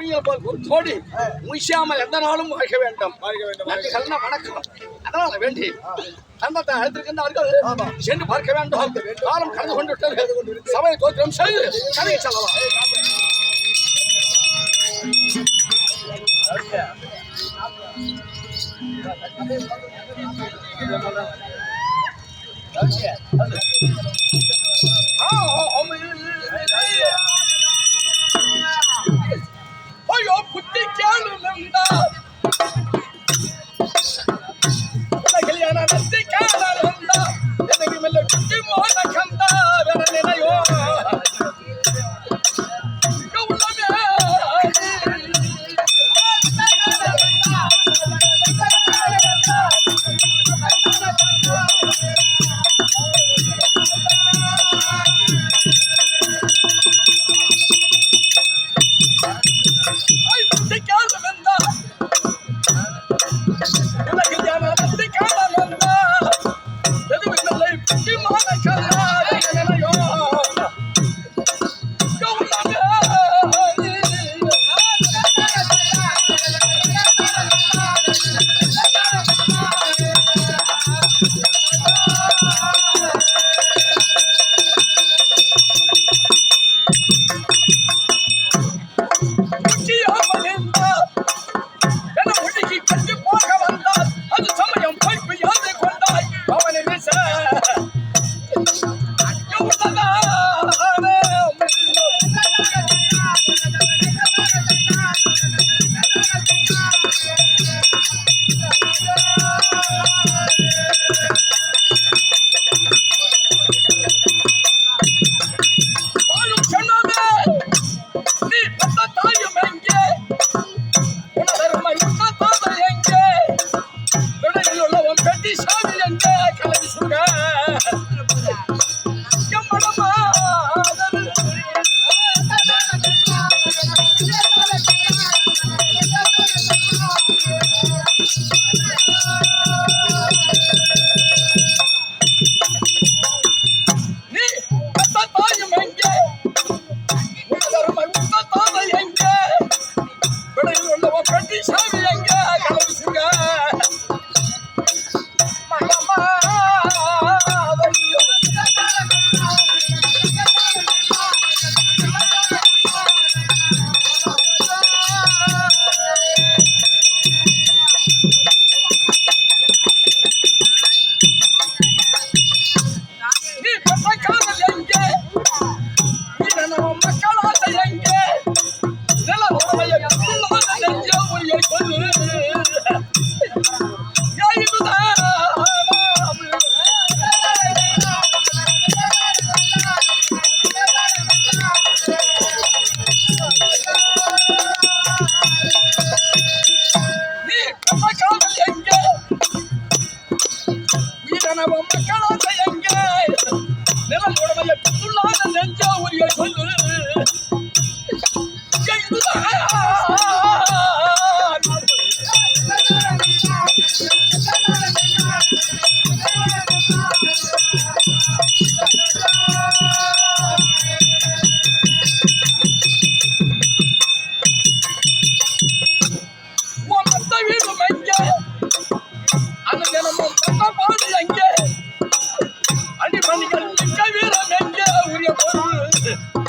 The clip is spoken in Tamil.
புண்ணியத்தோடி முயற்சியாமல் எந்த நாளும் வாழ்க வேண்டும். வணக்கம். அதனால வேண்டி தந்தத்தை அழைத்திருக்கின்றார்கள் சென்று பார்க்க வேண்டும். காலம் கடந்து கொண்டு விட்டது சபை கோத்திரம் செய்து கதையை சொல்லலாம் Oh, oh, oh, ক্ষমতা கனவு மக்களோட எங்கே? நிலம் உடமையை நெஞ்சோ Spitze.